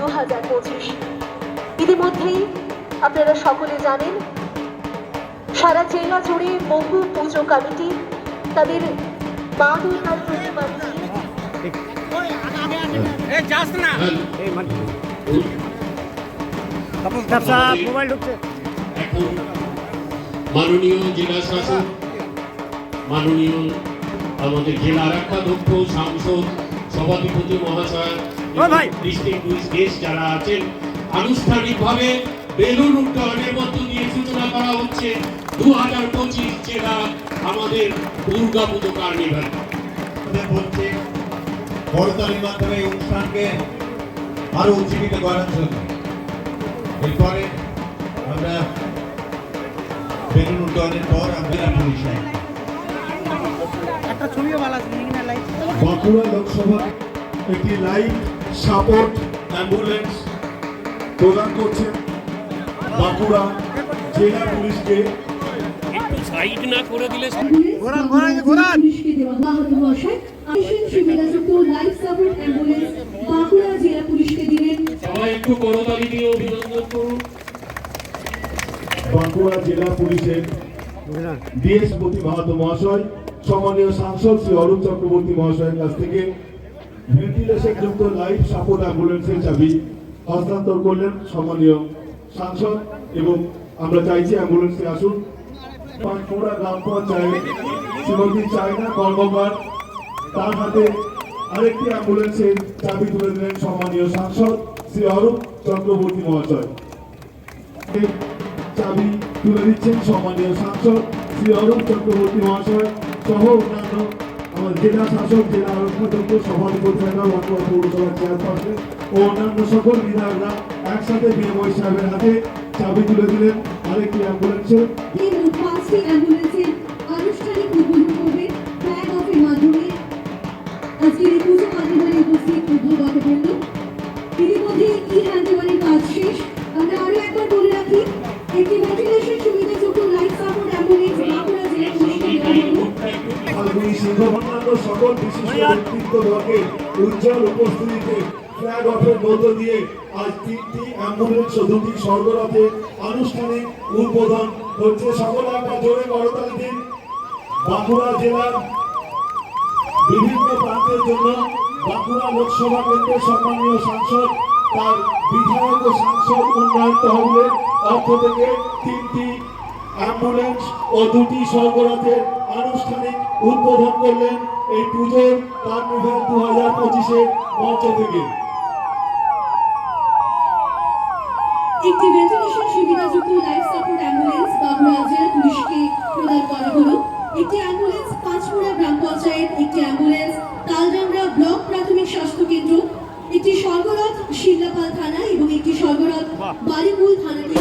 দু হাজার পঁচিশ। ইতিমধ্যেই আপনারা সকলে জানেন সারা জেলা জুড়ে বহু পুজো কমিটি তাদের মা দুর্গার মাননীয় মহাশয় ও ভাই! যারা আছেন আনুষ্ঠানিকভাবে বেলুন উড্ডয়নের মধ্য দিয়ে সূচনা করা হচ্ছে দু হাজার পঁচিশ জেলা আমাদের দুর্গা পুজো কার্নিভাল। আমাদের বলছে বড়তালির মাধ্যমে এই অনুষ্ঠানকে আরও উজ্জীবিত করার জন্য। এরপরে আমরা বেলুন উড্ডয়নের পর আমরা একটা ছবিও ভালো আছে বাঁকুড়া লোকসভা একটি লাইট সাপোর্ট অ্যাম্বুলেন্স। প্রদান করছেন বাঁকুড়া জেলা পুলিশকে। সাইড না করে দিলে ঘোরান, ঘোরান, ঘোরান। লাইফ সবাই একটু করতালি দিয়ে অভিনন্দন করুন। বাঁকুড়া জেলা পুলিশের ডিএসপতি মাহাতো মহাশয় সম্মানীয় সাংসদ শ্রী অরূপ চক্রবর্তী মহাশয়ের কাছ থেকে ভেন্টিলেশন যুক্ত লাইফ সাপোর্ট অ্যাম্বুলেন্সের চাবি। হস্তান্তর করলেন সম্মানীয় সাংসদ এবং আমরা চাইছি অ্যাম্বুলেন্সে আসুন। বাঁকুড়া গ্রাম পঞ্চায়েত, শ্রীমতী চায়না কর্মকার, তার হাতে আরেকটি অ্যাম্বুলেন্সের চাবি তুলে দিলেন সম্মানীয় সাংসদ শ্রী অরূপ চক্রবর্তী মহাশয়। চাবি তুলে দিচ্ছেন সম্মানীয় সাংসদ শ্রী অরূপ চক্রবর্তী মহাশয় সহ অন্যান্য জেলা শাসক, জেলা আরক্ষাধ্যক্ষ সভাধিপতি মেম্বার বাঁকুড়া পৌরসভার চেয়ারপারসন ও অন্যান্য সকল বিধায়করা একসাথে বিএমওই সাহেবের হাতে চাবি তুলে দিলেন। আরেকটি অ্যাম্বুলেন্সের এই মোট পাঁচটি অ্যাম্বুলেন্সের আনুষ্ঠানিক উদ্বোধন করবে ফ্ল্যাগ অফের মাধ্যমে। আজকের এই উদ্যোগতবৃন্দ ইতিমধ্যে ই হ্যান্ডওভারের কাজ শেষ। অন্যান্য সকল বিশিষ্ট ব্যক্তিত্ববর্গের উজ্জ্বল উপস্থিতিতে ফ্ল্যাগ অফের মধ্য দিয়ে আজ তিনটি অ্যাম্বুলেন্স ও দুটি স্বর্গরথে আনুষ্ঠানিক উদ্বোধন হচ্ছে। সকলে একবার জোরে করতালি দিন। বাঁকুড়া জেলার বিভিন্ন প্রান্তের জন্য বাঁকুড়া লোকসভা কেন্দ্রের সম্মানীয় সাংসদ তার বিধায়ক ও সাংসদ উন্নয়ন তহবিলের অর্থ থেকে তিনটি অ্যাম্বুলেন্স ও দুটি সর্বরাতের আনুষ্ঠানিক উদ্বোধন করলেন এই পুজোর কার্নিভাল দু হাজার পঁচিশের মঞ্চ থেকে। একটি ভেন্টিলেশন সুবিধাযুক্ত লাইফ সাপোর্ট অ্যাম্বুলেন্স বাবুরা পুলিশকে প্রদান করা একটি অ্যাম্বুলেন্স গ্রাম পঞ্চায়েত, একটি অ্যাম্বুলেন্স তালডাংরা ব্লক প্রাথমিক স্বাস্থ্য কেন্দ্র, একটি সর্বরথ শিল্লাপাল থানা এবং একটি সর্বরথ বালিমূল থানাকে